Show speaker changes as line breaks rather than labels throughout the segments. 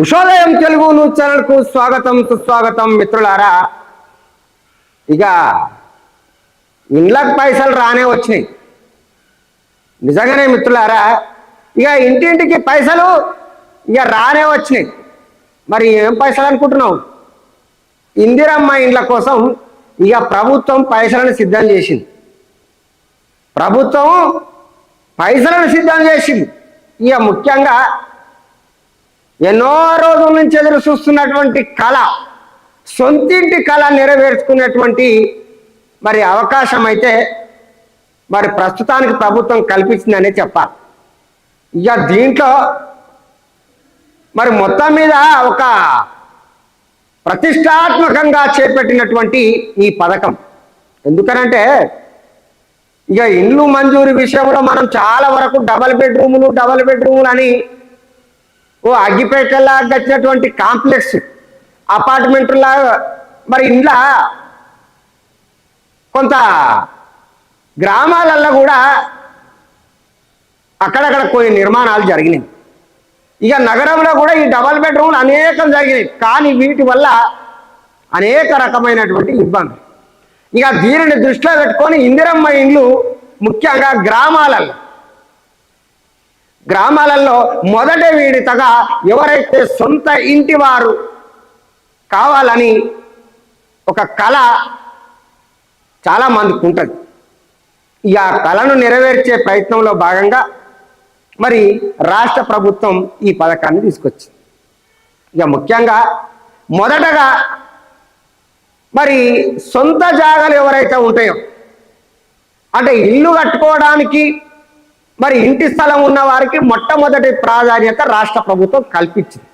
ఉషోదయం Telugu news ఛానల్కు స్వాగతం సుస్వాగతం మిత్రులారా. ఇక ఇండ్లకు పైసలు రానే వచ్చినాయి. నిజంగానే మిత్రులారా ఇక ఇంటింటికి పైసలు ఇక రానే వచ్చినాయి. మరి ఏం పైసలు అనుకుంటున్నావు? ఇందిరమ్మ ఇండ్ల కోసం ఇక ప్రభుత్వం పైసలను సిద్ధం చేసింది. ప్రభుత్వం పైసలను సిద్ధం చేసింది. ఇక ముఖ్యంగా ఎన్నో రోజుల నుంచి ఎదురు చూస్తున్నటువంటి కళ సొంతింటి కళ నెరవేర్చుకునేటువంటి మరి అవకాశం అయితే మరి ప్రస్తుతానికి ప్రభుత్వం కల్పించిందనే చెప్పాలి. ఇక దీంట్లో మరి మొత్తం మీద ఒక ప్రతిష్టాత్మకంగా చేపట్టినటువంటి ఈ పథకం. ఎందుకనంటే ఇక ఇండ్లు మంజూరు విషయంలో మనం చాలా వరకు డబల్ బెడ్రూములు డబల్ బెడ్రూములు అని ఓ అగ్గిపేటలా కట్టినటువంటి కాంప్లెక్స్ అపార్ట్మెంట్లా మరి ఇంట్లో కొంత గ్రామాలల్లో కూడా అక్కడక్కడ కొన్ని నిర్మాణాలు జరిగినాయి. ఇక నగరంలో కూడా ఈ డబల్ బెడ్రూమ్లు అనేకం జరిగినాయి. కానీ వీటి వల్ల అనేక రకమైనటువంటి ఇబ్బంది ఇక దీనిని దృష్టిలో పెట్టుకొని ఇందిరమ్మ ఇండ్లు ముఖ్యంగా గ్రామాలలో గ్రామాలలో మొదటి వీడితగా ఎవరైతే సొంత ఇంటి వారు కావాలని ఒక కళ చాలా మందికి ఉంటుంది. ఈ ఆ కళను నెరవేర్చే ప్రయత్నంలో భాగంగా మరి రాష్ట్ర ప్రభుత్వం ఈ పథకాన్ని తీసుకొచ్చింది. ఇక ముఖ్యంగా మొదటగా మరి సొంత జాగాలు ఎవరైతే ఉంటాయో అంటే ఇల్లు కట్టుకోవడానికి మరి ఇంటి స్థలం ఉన్న వారికి మొట్టమొదటి ప్రాధాన్యత రాష్ట్ర ప్రభుత్వం కల్పించింది.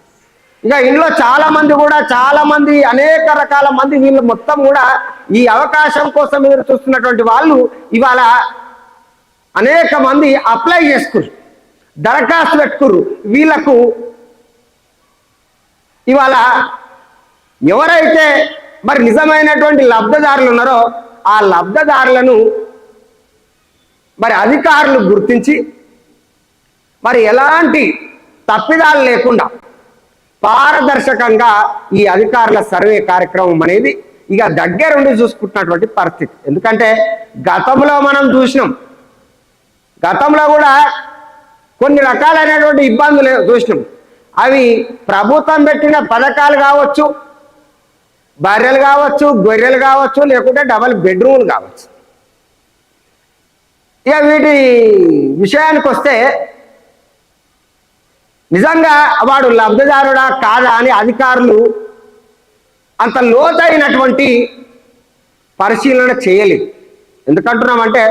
ఇక ఇంట్లో చాలా మంది కూడా చాలా మంది అనేక రకాల మంది వీళ్ళు మొత్తం కూడా ఈ అవకాశం కోసం ఎదురు చూస్తున్నటువంటి వాళ్ళు ఇవాళ అనేక మంది అప్లై చేసుకురు దరఖాస్తు పెట్టుకురు వీళ్ళకు ఇవాళ ఎవరైతే మరి నిజమైనటువంటి లబ్ధదారులు ఉన్నారో ఆ లబ్ధదారులను మరి అధికారులు గుర్తించి మరి ఎలాంటి తప్పిదాలు లేకుండా పారదర్శకంగా ఈ అధికారుల సర్వే కార్యక్రమం అనేది ఇక దగ్గరుండి చూసుకుంటున్నటువంటి పరిస్థితి. ఎందుకంటే గతంలో మనం చూసినాం. గతంలో కూడా కొన్ని రకాలైనటువంటి ఇబ్బందులు చూసినాం. అవి ప్రభుత్వం పెట్టిన పథకాలు కావచ్చు బర్రెలు కావచ్చు గొర్రెలు కావచ్చు లేకుంటే డబల్ బెడ్రూమ్లు కావచ్చు. ఇక వీటి విషయానికి వస్తే నిజంగా వాడు లబ్ధిదారుడా కాదా అని అధికారులు అంత లోతైనటువంటి పరిశీలన చేయలేదు. ఎందుకంటున్నామంటే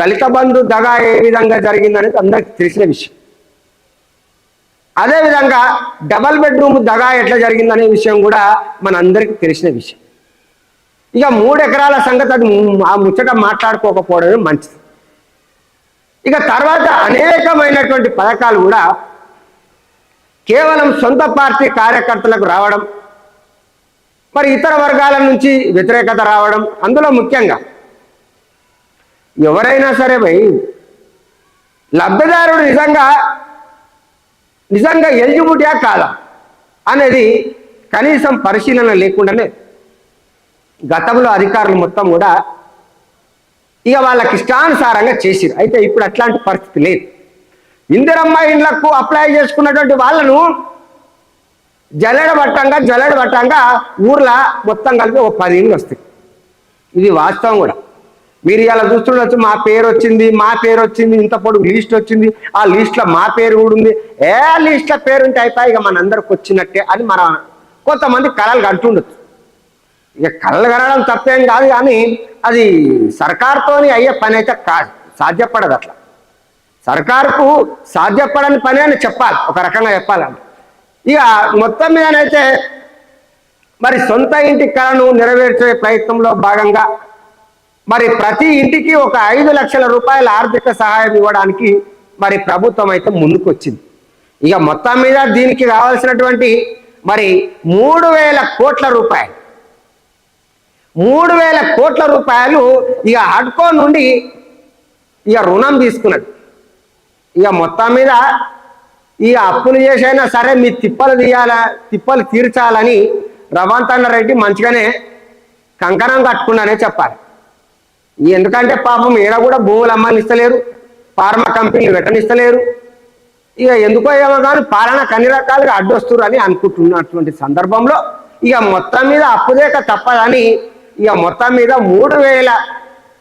దళిత బంధు దగా ఏ విధంగా జరిగిందనేది అందరికి తెలిసిన విషయం. అదేవిధంగా డబల్ బెడ్రూమ్ దగా ఎట్లా జరిగిందనే విషయం కూడా మనందరికీ తెలిసిన విషయం. ఇక మూడు ఎకరాల సంగతి అది ఆ ముచ్చట మాట్లాడుకోకపోవడమే మంచిది. ఇక తర్వాత అనేకమైనటువంటి పథకాలు కూడా కేవలం సొంత పార్టీ కార్యకర్తలకు రావడం మరి ఇతర వర్గాల నుంచి వ్యతిరేకత రావడం అందులో ముఖ్యంగా ఎవరైనా సరే భయ్ లబ్ధిదారుడు నిజంగా నిజంగా ఎలిజిబిలిటీయా కాదా అనేది కనీసం పరిశీలన లేకుండానే గతంలో అధికారులు మొత్తం కూడా ఇక వాళ్ళకి ఇష్టానుసారంగా చేసిరు. అయితే ఇప్పుడు అట్లాంటి పరిస్థితి లేదు. ఇందిరమ్మ ఇండ్లకు అప్లై చేసుకున్నటువంటి వాళ్ళను జల్లెడ పట్టంగా పట్టంగా ఊర్లో మొత్తం కలిపి ఒక పది ఇండ్లు వస్తాయి. ఇది వాస్తవం కూడా. మీరు ఇలా చూస్తుండొచ్చు మా పేరు వచ్చింది మా పేరు వచ్చింది ఇంత పొడుగు లిస్ట్ వచ్చింది ఆ లిస్ట్లో మా పేరు కూడా ఉంది. ఏ లిస్ట్లో పేరుంటే అయిపోయి ఇక మనందరికి వచ్చినట్టే అని మన కొంతమంది కళలు కంటుండొచ్చు ఇక కళలు కనడం తప్పేం కాదు కానీ అది సర్కార్తోని అయ్యే పని అయితే కాదు సాధ్యపడదు అట్లా. సర్కారుకు సాధ్యపడని పని అని చెప్పాలి ఒక రకంగా చెప్పాలంటే. ఇక మొత్తం మీదనైతే మరి సొంత ఇంటి కళను నెరవేర్చే ప్రయత్నంలో భాగంగా మరి ప్రతి ఇంటికి ఒక ఐదు లక్షల రూపాయల ఆర్థిక సహాయం ఇవ్వడానికి మరి ప్రభుత్వం అయితే ముందుకొచ్చింది. ఇక మొత్తం మీద దీనికి కావాల్సినటువంటి మరి మూడు వేల కోట్ల రూపాయలు మూడు వేల కోట్ల రూపాయలు ఇక హడ్కో నుండి ఇక రుణం తీసుకున్నది ఇక మొత్తం మీద ఈ అప్పులు చేసైనా సరే మీ తిప్పలు తీయాలా తిప్పలు తీర్చాలని రవంతన్న రెడ్డి మంచిగానే కంకణం కట్టుకున్నానే చెప్పాలి. ఎందుకంటే పాపం ఈడ కూడా భూములు అమ్మనిస్తలేరు ఫార్మా కంపెనీలు పెట్టనిస్తలేరు. ఇక ఎందుకో ఏమో కానీ పాలన కన్ని రకాలుగా అడ్డొస్తురు అని అనుకుంటున్నటువంటి సందర్భంలో ఇక మొత్తం మీద అప్పుదేక తప్పదని ఇక మొత్తం మీద మూడు వేల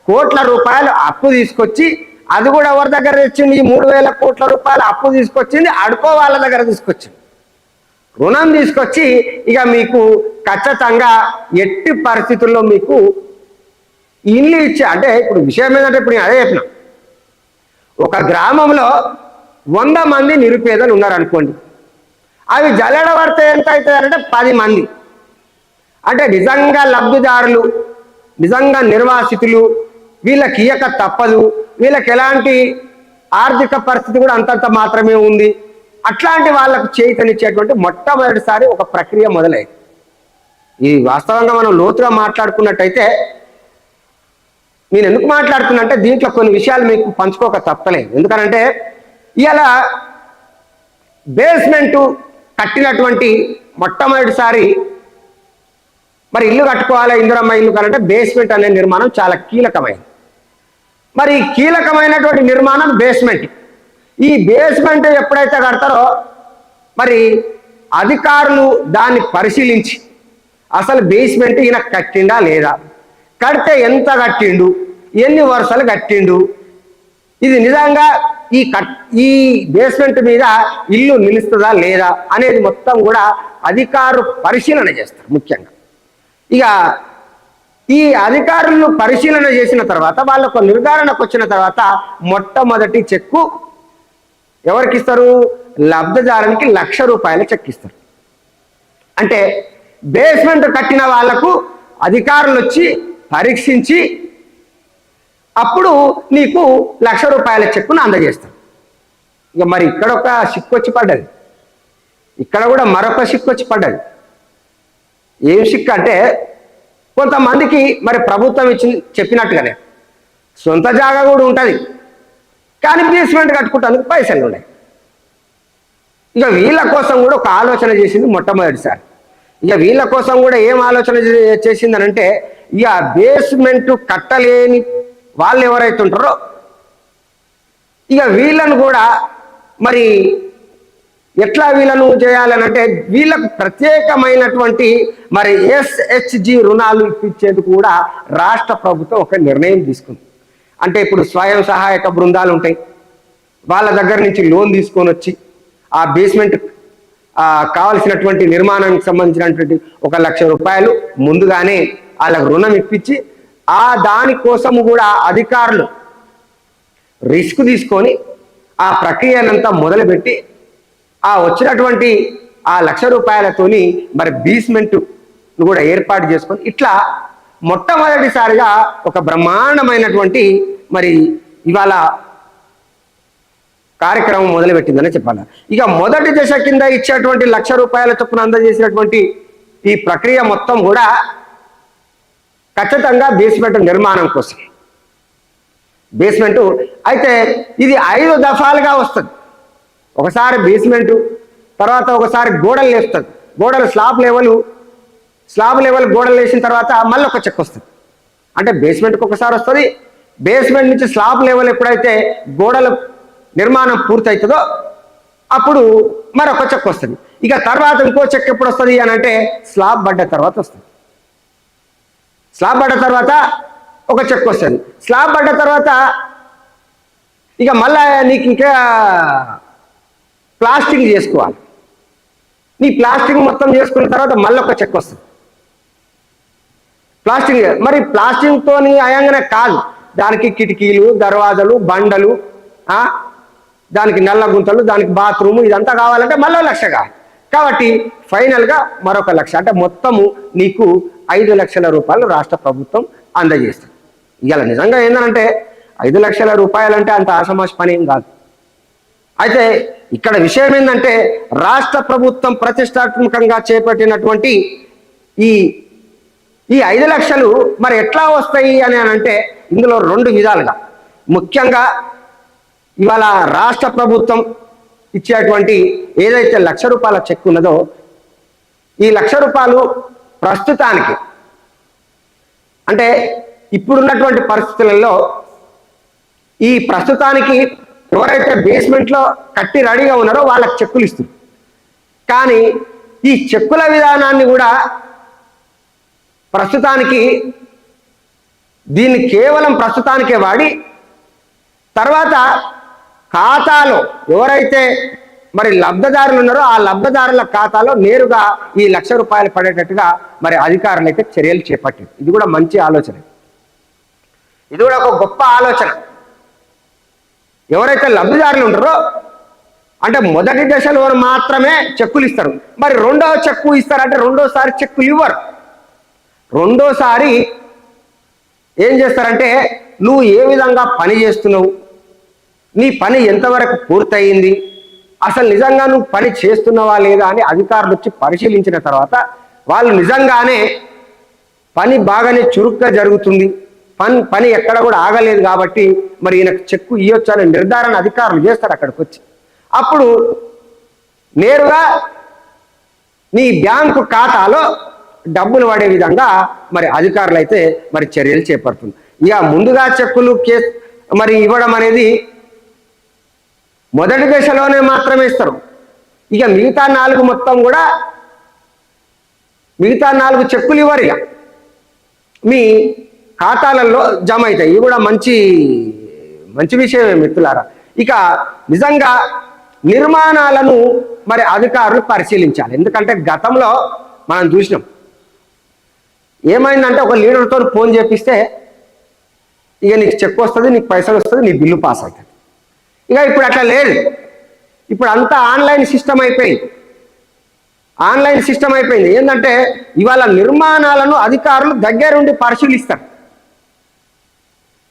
కోట్ల రూపాయలు అప్పు తీసుకొచ్చి అది కూడా ఎవరి దగ్గర తెచ్చింది? ఈ మూడు వేల కోట్ల రూపాయలు అప్పు తీసుకొచ్చింది అడుకో వాళ్ళ దగ్గర తీసుకొచ్చింది. రుణం తీసుకొచ్చి ఇక మీకు ఖచ్చితంగా ఎట్టి పరిస్థితుల్లో మీకు ఇల్లు ఇచ్చి అంటే ఇప్పుడు విషయం ఏంటంటే ఇప్పుడు నేను అదే చెప్పిన. ఒక గ్రామంలో వంద మంది నిరుపేదలు ఉన్నారనుకోండి. అవి జల్లెడ ఎంత ఎంత అంటే పది మంది. అంటే నిజంగా లబ్ధిదారులు నిజంగా నిర్వాసితులు వీళ్ళకి ఇయ్యక తప్పదు. వీళ్ళకి ఎలాంటి ఆర్థిక పరిస్థితి కూడా అంతంత మాత్రమే ఉంది. అట్లాంటి వాళ్ళకు చేతనిచ్చేటువంటి మొట్టమొదటిసారి ఒక ప్రక్రియ మొదలైంది. ఈ వాస్తవంగా మనం లోతుగా మాట్లాడుకున్నట్టయితే నేను ఎందుకు మాట్లాడుతున్నంటే దీంట్లో కొన్ని విషయాలు మీకు పంచుకోక తప్పలేదు. ఎందుకనంటే ఇలా బేస్మెంట్ కట్టినటువంటి మొట్టమొదటిసారి మరి ఇల్లు కట్టుకోవాలి ఇందిరమ్మ ఇల్లు కానంటే బేస్మెంట్ అనే నిర్మాణం చాలా కీలకమైనది మరి కీలకమైనటువంటి నిర్మాణం బేస్మెంట్ ఈ బేస్మెంట్ ఎప్పుడైతే కడతారో మరి అధికారులు దాన్ని పరిశీలించి అసలు బేస్మెంట్ ఈయన కట్టిండా లేదా? కడితే ఎంత కట్టిండు? ఎన్ని వరుసలు కట్టిండు? ఇది నిజంగా ఈ కట్ ఈ బేస్మెంట్ మీద ఇల్లు నిలుస్తుందా లేదా అనేది మొత్తం కూడా అధికారులు పరిశీలన చేస్తారు ముఖ్యంగా. ఇక ఈ అధికారులు పరిశీలన చేసిన తర్వాత వాళ్ళకు నిర్ధారణకు వచ్చిన తర్వాత మొట్టమొదటి చెక్కు ఎవరికి ఇస్తారు లబ్ధిదారునికి లక్ష రూపాయల చెక్ ఇస్తారు. అంటే బేస్మెంట్ కట్టిన వాళ్ళకు అధికారులు వచ్చి పరీక్షించి అప్పుడు నీకు లక్ష రూపాయల చెక్కును అందజేస్తారు. ఇక మరి ఇక్కడ ఒక సిక్కు వచ్చి పడ్డది. ఇక్కడ కూడా మరొక సిక్కు వచ్చి పడ్డది. ఏం సిక్ అంటే కొంతమందికి మరి ప్రభుత్వం ఇచ్చి చెప్పినట్టుగానే సొంత జాగా కూడా ఉంటుంది. కానీ బేస్మెంట్ కట్టుకుంటానికి పైసలు ఉన్నాయి. ఇక వీళ్ళ కోసం కూడా ఒక ఆలోచన చేసింది మొట్టమొదటిసారి. ఇక వీళ్ళ కోసం కూడా ఏం ఆలోచన చేసిందనంటే ఇక బేస్మెంట్ కట్టలేని వాళ్ళు ఎవరైతే ఉంటారో ఇక వీళ్ళను కూడా మరి ఎట్లా వీళ్ళను చేయాలని అంటే వీళ్ళకు ప్రత్యేకమైనటువంటి మరి ఎస్హెచ్జి రుణాలు ఇప్పించేందుకు కూడా రాష్ట్ర ప్రభుత్వం ఒక నిర్ణయం తీసుకుంది. అంటే ఇప్పుడు స్వయం సహాయక బృందాలు ఉంటాయి. వాళ్ళ దగ్గర నుంచి లోన్ తీసుకొని వచ్చి ఆ బేస్మెంట్ కావలసినటువంటి నిర్మాణానికి సంబంధించినటువంటి ఒక లక్ష రూపాయలు ముందుగానే వాళ్ళకు రుణం ఇప్పించి ఆ దానికోసము కూడా అధికారులు రిస్క్ తీసుకొని ఆ ప్రక్రియనంతా మొదలుపెట్టి ఆ వచ్చినటువంటి ఆ లక్ష రూపాయలతోని మరి బీస్మెంట్ కూడా ఏర్పాటు చేసుకొని ఇట్లా మొట్టమొదటిసారిగా ఒక బ్రహ్మాండమైనటువంటి మరి ఇవాళ కార్యక్రమం మొదలుపెట్టిందని చెప్పాలి. ఇక మొదటి దశ కింద ఇచ్చేటువంటి లక్ష రూపాయల చొప్పున అందజేసినటువంటి ఈ ప్రక్రియ మొత్తం కూడా ఖచ్చితంగా బేస్మెంట్ నిర్మాణం కోసం. బేస్మెంట్ అయితే ఇది ఐదు దఫాలుగా వస్తుంది. ఒకసారి బేస్మెంట్ తర్వాత ఒకసారి గోడలు వేస్తుంది గోడలు స్లాబ్ లెవెల్ స్లాబ్ లెవెల్ గోడలు వేసిన తర్వాత మళ్ళీ ఒక చెక్ వస్తుంది. అంటే బేస్మెంట్కి ఒకసారి వస్తుంది. బేస్మెంట్ నుంచి స్లాబ్ లెవెల్ ఎప్పుడైతే గోడల నిర్మాణం పూర్తవుతుందో అప్పుడు మరొక చెక్ వస్తుంది. ఇక తర్వాత ఇంకో చెక్ ఎప్పుడు వస్తుంది అని అంటే స్లాబ్ పడ్డ తర్వాత వస్తుంది. స్లాబ్ పడ్డ తర్వాత ఒక చెక్ వస్తుంది. స్లాబ్ పడ్డ తర్వాత ఇక మళ్ళా నీకు ఇంకా ప్లాస్టింగ్ చేసుకోవాలి. నీ ప్లాస్టింగ్ మొత్తం చేసుకున్న తర్వాత మళ్ళీ ఒక చెక్ వస్తుంది. ప్లాస్టింగ్ మరి ప్లాస్టింగ్తో అయంగానే కాదు. దానికి కిటికీలు దర్వాజలు బండలు దానికి నల్ల గుంతలు దానికి బాత్రూమ్ ఇదంతా కావాలంటే మళ్ళీ లక్ష కావాలి. కాబట్టి ఫైనల్గా మరొక లక్ష. అంటే మొత్తము నీకు ఐదు లక్షల రూపాయలు రాష్ట్ర ప్రభుత్వం అందజేస్తుంది. ఇవాళ నిజంగా ఏంటంటే ఐదు లక్షల రూపాయలంటే అంత ఆసమాష పని ఏం కాదు. అయితే ఇక్కడ విషయం ఏంటంటే రాష్ట్ర ప్రభుత్వం ప్రతిష్టాత్మకంగా చేపట్టినటువంటి ఈ ఈ ఐదు లక్షలు మరి ఎట్లా వస్తాయి అని అంటే ఇందులో రెండు విధాలుగా. ముఖ్యంగా ఇవాళ రాష్ట్ర ప్రభుత్వం ఇచ్చేటువంటి ఏదైతే లక్ష రూపాయల చెక్ ఉన్నదో ఈ లక్ష రూపాయలు ప్రస్తుతానికి అంటే ఇప్పుడున్నటువంటి పరిస్థితులలో ఈ ప్రస్తుతానికి ఎవరైతే బేస్మెంట్లో కట్టి రెడీగా ఉన్నారో వాళ్ళకి చెక్కులు ఇస్తుంది. కానీ ఈ చెక్కుల విధానాన్ని కూడా ప్రస్తుతానికి దీన్ని కేవలం ప్రస్తుతానికే వాడి తర్వాత ఖాతాలో ఎవరైతే మరి లబ్ధదారులు ఉన్నారో ఆ లబ్ధదారుల ఖాతాలో నేరుగా ఈ లక్ష రూపాయలు పడేటట్టుగా మరి అధికారులు అయితే చర్యలు చేపట్టారు. ఇది కూడా మంచి ఆలోచన. ఇది కూడా ఒక గొప్ప ఆలోచన. ఎవరైతే లబ్ధిదారులు ఉంటారో అంటే మొదటి దశలో మాత్రమే చెక్కులు ఇస్తారు. మరి రెండవ చెక్కు ఇస్తారంటే రెండోసారి చెక్కులు ఇవ్వరు. రెండోసారి ఏం చేస్తారంటే నువ్వు ఏ విధంగా పని చేస్తున్నావు? నీ పని ఎంతవరకు పూర్తయింది? అసలు నిజంగా నువ్వు పని చేస్తున్నావా లేదా? అని అధికారులు వచ్చి పరిశీలించిన తర్వాత వాళ్ళు నిజంగానే పని బాగానే చురుగ్గా జరుగుతుంది. పని పని ఎక్కడ కూడా ఆగలేదు కాబట్టి మరి ఈయనకు చెక్కు ఇవ్వచ్చు నిర్ధారణ అధికారులు చేస్తారు అక్కడికి వచ్చి అప్పుడు నేరుగా నీ బ్యాంకు ఖాతాలో డబ్బులు పడే విధంగా మరి అధికారులు అయితే మరి చర్యలు చేపడుతుంది ఇక ముందుగా చెక్కులు కేసు మరి ఇవ్వడం అనేది మొదటి దశలోనే మాత్రమే ఇస్తారు. ఇక మిగతా నాలుగు మొత్తం కూడా మిగతా నాలుగు చెక్కులు ఇవ్వరు ఇక. మీ ఖాతాలలో జమ అవుతాయి. ఇవి కూడా మంచి మంచి విషయమే మిత్రులారా. ఇక నిజంగా నిర్మాణాలను మరి అధికారులు పరిశీలించాలి. ఎందుకంటే గతంలో మనం చూసినాం. ఏమైందంటే ఒక లీడర్తో ఫోన్ చేపిస్తే ఇక నీకు చెక్ వస్తుంది నీకు పైసలు వస్తుంది నీ బిల్లు పాస్ అవుతుంది. ఇక ఇప్పుడు అట్లా లేదు. ఇప్పుడు అంతా ఆన్లైన్ సిస్టమ్ అయిపోయింది. ఆన్లైన్ సిస్టమ్ అయిపోయింది. ఏంటంటే ఇవాళ నిర్మాణాలను అధికారులు దగ్గరుండి పరిశీలిస్తారు.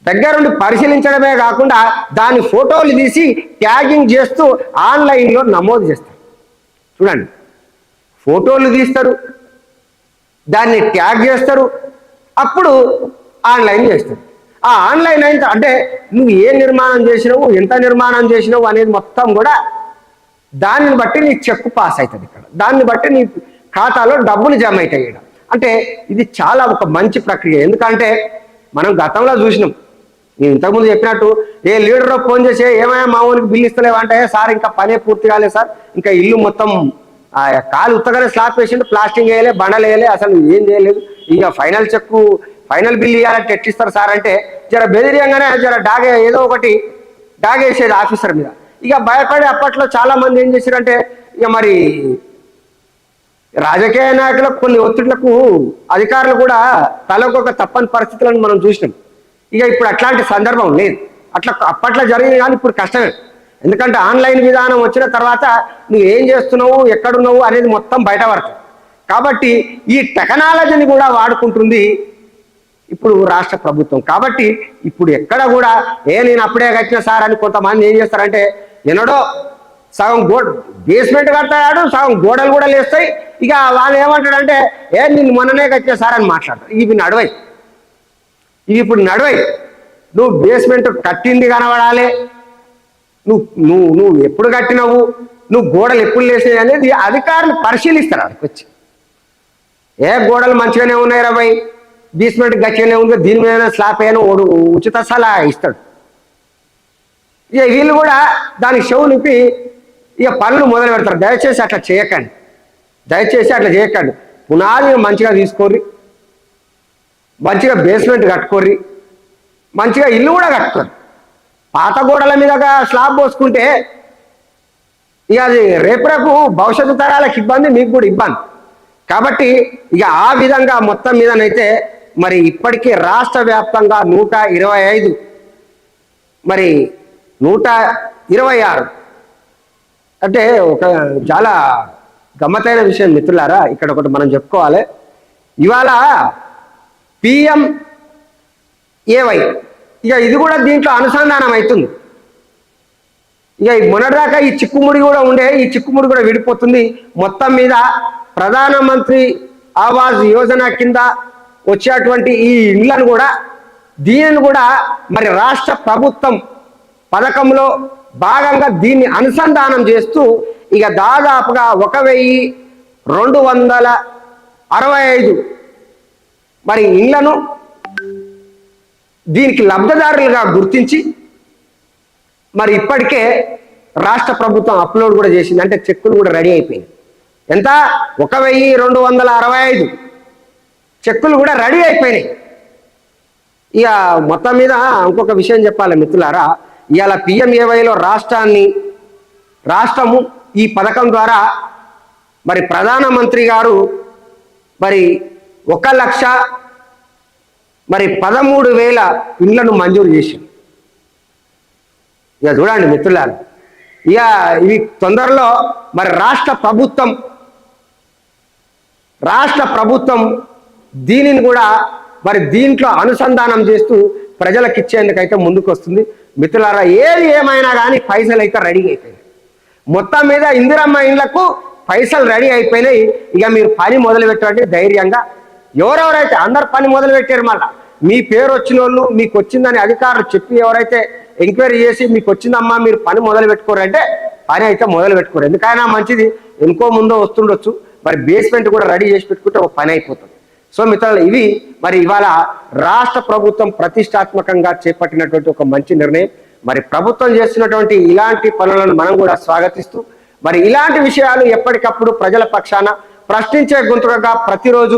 దగ్గరుండి పరిశీలించడమే కాకుండా దాని ఫోటోలు తీసి ట్యాగింగ్ చేస్తూ ఆన్లైన్లో నమోదు చేస్తారు. చూడండి. ఫోటోలు తీస్తారు. దాన్ని ట్యాగ్ చేస్తారు. అప్పుడు ఆన్లైన్ చేస్తారు. ఆ ఆన్లైన్ అయిన అంటే నువ్వు ఏ నిర్మాణం చేసినావు ఎంత నిర్మాణం చేసినావు అనేది మొత్తం కూడా దాన్ని బట్టి నీ చెక్ పాస్ అవుతుంది ఇక్కడ. దాన్ని బట్టి నీ ఖాతాలో డబ్బులు జమ అవుతాయి అంటే ఇది చాలా ఒక మంచి ప్రక్రియ. ఎందుకంటే మనం గతంలో చూసినాం. నేను ఇంతకుముందు చెప్పినట్టు ఏ లీడర్ ఫోన్ చేసి ఏమైనా మా ఊరికి బిల్లు ఇస్తలేవా? అంటే సార్ ఇంకా పనే పూర్తి కాలేదు సార్. ఇంకా ఇల్లు మొత్తం ఆ కాలు ఉత్తగానే స్లాబ్ వేసిండు ప్లాస్టింగ్ వేయలే బండలు వేయలే అసలు ఏం చేయలేదు. ఇక ఫైనల్ చెక్ ఫైనల్ బిల్ ఇవ్వాలంటే ఎట్టిస్తారు సార్ అంటే జర బెదిరియంగానే జర డాగే ఏదో ఒకటి డాగేసేది ఆఫీసర్ మీద. ఇక భయపడి అప్పట్లో చాలా మంది ఏం చేశారంటే ఇక మరి రాజకీయ నాయకులకు కొన్ని ఒత్తిళ్ళకు అధికారులు కూడా తలకు ఒక తప్పని పరిస్థితులను మనం చూసినాం. ఇక ఇప్పుడు అట్లాంటి సందర్భం లేదు. అట్లా అప్పట్లో జరిగింది కానీ ఇప్పుడు కష్టమే. ఎందుకంటే ఆన్లైన్ విధానం వచ్చిన తర్వాత నువ్వు ఏం చేస్తున్నావు ఎక్కడున్నావు అనేది మొత్తం బయటపడుతుంది కాబట్టి ఈ టెక్నాలజీని కూడా వాడుకుంటుంది ఇప్పుడు రాష్ట్ర ప్రభుత్వం. కాబట్టి ఇప్పుడు ఎక్కడ కూడా ఏ నేను అప్పుడే కట్టిన సార్ అని కొంతమంది ఏం చేస్తారంటే ఎన్నడో సగం గోడ బేస్మెంట్ కడతాడు సగం గోడలు కూడా లేస్తాయి. ఇక వాళ్ళు ఏమంటాడంటే ఏ నిన్ను మొన్ననే కట్టిన సార్ అని మాట్లాడతారు. ఇవి నడవై ఇవి ఇప్పుడు నడవై. నువ్వు బేస్మెంట్ కట్టింది కనబడాలి. నువ్వు నువ్వు నువ్వు ఎప్పుడు కట్టినవు? నువ్వు గోడలు ఎప్పుడు లేసినాయి అనేది అధికారులు పరిశీలిస్తారు అక్కడికి వచ్చి. ఏ గోడలు మంచిగానే ఉన్నాయి రా భయ్ బేస్మెంట్ గట్టిగానే ఉంది దీని మీద స్లాబ్ అయినా ఓడు ఉచిత సలహా ఇస్తాడు. ఇక వీళ్ళు కూడా దానికి షవు నింపి ఇక పనులు మొదలు పెడతారు. దయచేసి అట్లా చేయకండి. దయచేసి అట్లా చేయకండి. పునాది మంచిగా తీసుకోర్రి. మంచిగా బేస్మెంట్ కట్టుకోర్రి. మంచిగా ఇల్లు కూడా కట్టుకోరు. పాత గోడల మీదగా స్లాబ్ పోసుకుంటే ఇక అది రేపు భవిష్యత్తు తరాలకు ఇబ్బంది మీకు కూడా ఇబ్బంది. కాబట్టి ఇక ఆ విధంగా మొత్తం మీదనైతే మరి ఇప్పటికీ రాష్ట్ర వ్యాప్తంగా నూట ఇరవై ఐదు మరి నూట ఇరవై ఆరు. అంటే ఒక చాలా గమ్మతైన విషయం మిత్రులారా ఇక్కడ ఒకటి మనం చెప్పుకోవాలి. ఇవాళ పిఎం ఏవై ఇక ఇది కూడా దీంట్లో అనుసంధానం అవుతుంది. ఇక మొన్నటిదాకా ఈ చిక్కుముడి కూడా ఉండే ఈ చిక్కుముడి కూడా విడిపోతుంది. మొత్తం మీద ప్రధానమంత్రి ఆవాస్ యోజన కింద వచ్చేటువంటి ఈ ఇండ్లను కూడా దీనిని కూడా మరి రాష్ట్ర ప్రభుత్వం పథకంలో భాగంగా దీన్ని అనుసంధానం చేస్తూ ఇక దాదాపుగా ఒక వెయ్యి రెండు వందల అరవై ఐదు మరి ఇళ్ళను దీనికి లబ్ధిదారులుగా గుర్తించి మరి ఇప్పటికే రాష్ట్ర ప్రభుత్వం అప్లోడ్ కూడా చేసింది. అంటే చెక్కులు కూడా రెడీ అయిపోయింది ఎంత? ఒక వెయ్యి రెండు వందల అరవై ఐదు చెక్కులు కూడా రెడీ అయిపోయినాయి. ఇక మొత్తం మీద ఇంకొక విషయం చెప్పాలి మిత్రులారా. ఇవాళ పిఎంఏవైలో రాష్ట్రాన్ని రాష్ట్రము ఈ పథకం ద్వారా మరి ప్రధానమంత్రి గారు మరి ఒక లక్ష మరి పదమూడు వేల ఇండ్లను మంజూరు చేసింది ఇక చూడండి మిత్రులారు ఇక ఇవి తొందరలో మరి రాష్ట్ర ప్రభుత్వం రాష్ట్ర ప్రభుత్వం దీనిని కూడా మరి దీంట్లో అనుసంధానం చేస్తూ ప్రజలకు ఇచ్చేందుకైతే ముందుకు వస్తుంది మిత్రులారా ఏది ఏమైనా కానీ పైసలు అయితే రెడీ అయిపోయినాయి. మొత్తం మీద ఇందిరమ్మ ఇండ్లకు పైసలు రెడీ అయిపోయినాయి. ఇక మీరు పని మొదలు పెట్టండి ధైర్యంగా ఎవరెవరైతే అందరు పని మొదలు పెట్టారు మళ్ళా? మీ పేరు వచ్చిన వాళ్ళు మీకు వచ్చిందని అధికారులు చెప్పి ఎవరైతే ఎంక్వైరీ చేసి మీకు వచ్చిందమ్మా మీరు పని మొదలు పెట్టుకోరంటే పని అయితే మొదలు పెట్టుకోరు ఎందుకైనా మంచిది ఇంకో ముందో వస్తుండొచ్చు. మరి బేస్మెంట్ కూడా రెడీ చేసి పెట్టుకుంటే ఒక పని అయిపోతుంది. సో మిత్రులు ఇవి మరి ఇవాళ రాష్ట్ర ప్రభుత్వం ప్రతిష్టాత్మకంగా చేపట్టినటువంటి ఒక మంచి నిర్ణయం. మరి ప్రభుత్వం చేస్తున్నటువంటి ఇలాంటి పనులను మనం కూడా స్వాగతిస్తూ మరి ఇలాంటి విషయాలు ఎప్పటికప్పుడు ప్రజల పక్షాన ప్రశ్నించే గొంతుకగా ప్రతిరోజు